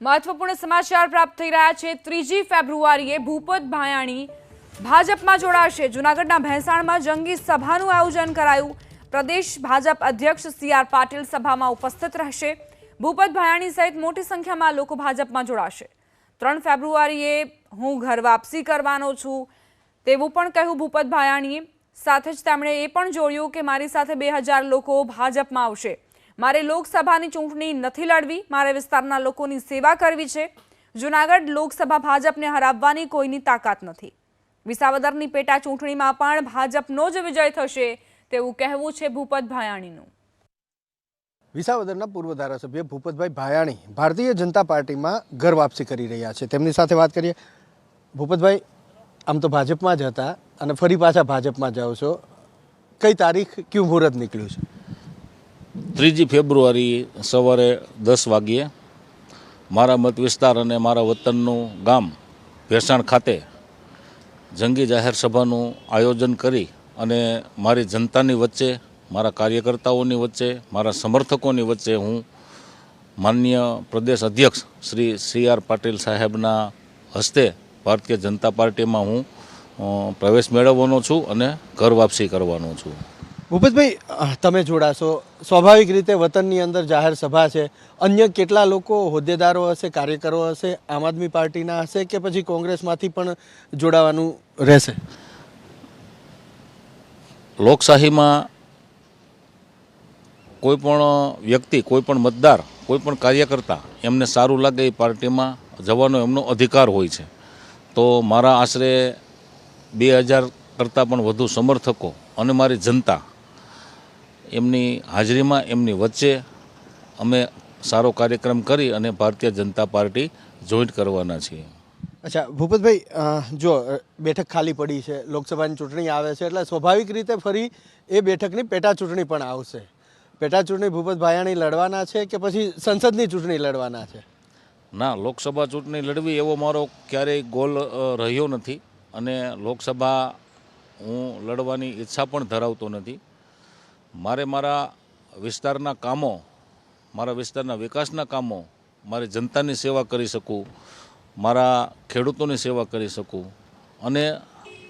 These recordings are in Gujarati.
મહત્વપૂર્ણ સમાચાર પ્રાપ્ત થઈ રહ્યા છે. ત્રીજી ફેબ્રુઆરીએ ભૂપત ભાયાણી ભાજપમાં જોડાશે. જૂનાગઢના ભેંસાણમાં જંગી સભાનું આયોજન કરાયું. પ્રદેશ ભાજપ અધ્યક્ષ સી આર પાટીલ સભામાં ઉપસ્થિત રહેશે. ભૂપત ભાયાણી સહિત મોટી સંખ્યામાં લોકો ભાજપમાં જોડાશે. ત્રણ ફેબ્રુઆરીએ હું ઘર વાપસી કરવાનો છું તેવું પણ કહ્યું ભૂપત ભાયાણીએ. સાથે જ તેમણે એ પણ જોડ્યું કે મારી સાથે બે લોકો ભાજપમાં આવશે. મારે લોકસભાની ચૂંટણી નથી લડવી, મારે વિસ્તારના લોકોની સેવા કરવી છે. જૂનાગઢ લોકસભા ભાજપને હરાવવાની કોઈની તાકાત નથી. વિસાવદરની પેટા ચૂંટણીમાં પણ ભાજપનો જ વિજય થશે તેવું કહેવું છે ભૂપત ભાયાણીનું. વિસાવદરના પૂર્વ ધારાસભ્ય ભૂપતભાઈ ભાયાણી ભારતીય જનતા પાર્ટીમાં ઘર વાપસી કરી રહ્યા છે. તેમની સાથે વાત કરીએ. ભૂપતભાઈ, આમ તો ભાજપમાં જ હતા અને ફરી પાછા ભાજપમાં જાઓ છો. કઈ તારીખ, ક્યુ મુહૂર્ત નીકળ્યું છે? ત્રીજી ફેબ્રુઆરી સવારે દસ વાગ્યે મારા મત વિસ્તાર અને મારા વતનનું ગામ ભેસાણ ખાતે જંગી જાહેર સભાનું આયોજન કરી અને મારી જનતાની વચ્ચે, મારા કાર્યકર્તાઓની વચ્ચે, મારા સમર્થકોની વચ્ચે હું માન્ય પ્રદેશ અધ્યક્ષ શ્રી સી આર પાટીલ સાહેબના હસ્તે ભારતીય જનતા પાર્ટીમાં હું પ્રવેશ મેળવવાનો છું અને ઘર વાપસી કરવાનો છું. ભૂપતભાઈ તમે જોડાશો. સ્વાભાવિક રીતે વતનની અંદર જાહેર સભા છે. અન્ય કેટલા લોકો હોદ્દેદારો હશે, કાર્યકરો હશે, આમ આદમી પાર્ટીના હશે કે પછી કોંગ્રેસમાંથી પણ જોડાવાનું રહેશે? લોકશાહીમાં કોઈ પણ વ્યક્તિ, કોઈ પણ મતદાર, કોઈ પણ કાર્યકર્તા એમને સારું લાગે એ પાર્ટીમાં જવાનો એમનો અધિકાર હોય છે. તો મારા આશરે બે હજાર કરતાં પણ વધુ સમર્થકો અને મારી જનતા એમની હાજરીમાં એમની વચ્ચે અમે સારો કાર્યક્રમ કરી અને ભારતીય જનતા પાર્ટી જોઈન્ટ કરવાના છીએ. અચ્છા ભૂપતભાઈ જો બેઠક ખાલી પડી છે લોકસભાની ચૂંટણી આવે છે એટલે સ્વાભાવિક રીતે ફરી એ બેઠકની પેટા ચૂંટણી પણ આવશે. પેટા ચૂંટણી ભૂપત ભાયાણી લડવાના છે કે પછી સંસદની ચૂંટણી લડવાના છે? ના લોકસભા ચૂંટણી લડવી એવો મારો ક્યારેય ગોલ રહ્યો નથી અને લોકસભા હું લડવાની ઈચ્છા પણ ધરાવતો નથી. મારે મારા વિસ્તારના કામો, મારા વિસ્તારના વિકાસના કામો, મારી જનતાની સેવા કરી શકું, મારા ખેડૂતોની સેવા કરી શકું અને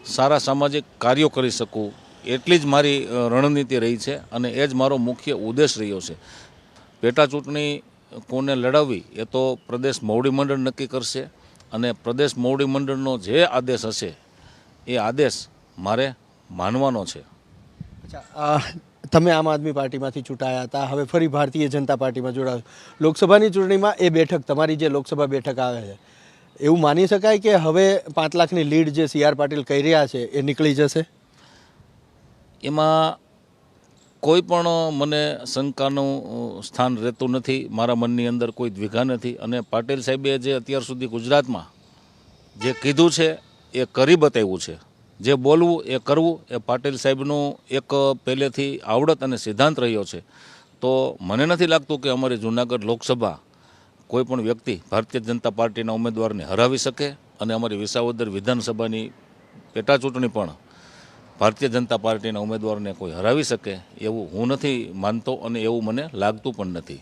સારા સામાજિક કાર્યો કરી શકું. એટલી જ મારી રણનીતિ રહી છે અને એ જ મારો મુખ્ય ઉદ્દેશ રહ્યો છે. પેટા ચૂંટણી કોને લડાવવી એ તો પ્રદેશ મોવડી મંડળ નક્કી કરશે અને પ્રદેશ મોવડી મંડળનો જે આદેશ હશે એ આદેશ મારે માનવાનો છે. અચ્છા તમે આમ આદમી પાર્ટીમાંથી ચૂંટાયા હતા. હવે ફરી ભારતીય જનતા પાર્ટીમાં જોડાશો. લોકસભાની ચૂંટણીમાં એ બેઠક, તમારી જે લોકસભા બેઠક આવે છે, એવું માની શકાય કે હવે પાંચ લાખની લીડ જે સી આર પાટીલ કહી રહ્યા છે, એ નીકળી જશે? એમાં કોઈ પણ મને શંકાનું સ્થાન રહેતું નથી. મારા મનની અંદર કોઈ દ્વિઘા નથી. અને પાટીલ સાહેબે જે અત્યાર સુધી ગુજરાતમાં જે કીધું છે, એ કરી બતાવ્યું છે. જે બોલવું, એ કરવું, એ પાટીલ સાહેબનું એક પહેલેથી આવડત અને સિદ્ધાંત રહ્યો છે. તો મને નથી લાગતું કે અમારી જૂનાગઢ લોકસભા કોઈપણ વ્યક્તિ ભારતીય જનતા પાર્ટીના ઉમેદવારને હરાવી શકે અને અમારી વિસાવદર વિધાનસભાની પેટાચૂંટણી પણ ભારતીય જનતા પાર્ટીના ઉમેદવારને કોઈ હરાવી શકે એવું હું નથી માનતો અને એવું મને લાગતું પણ નથી.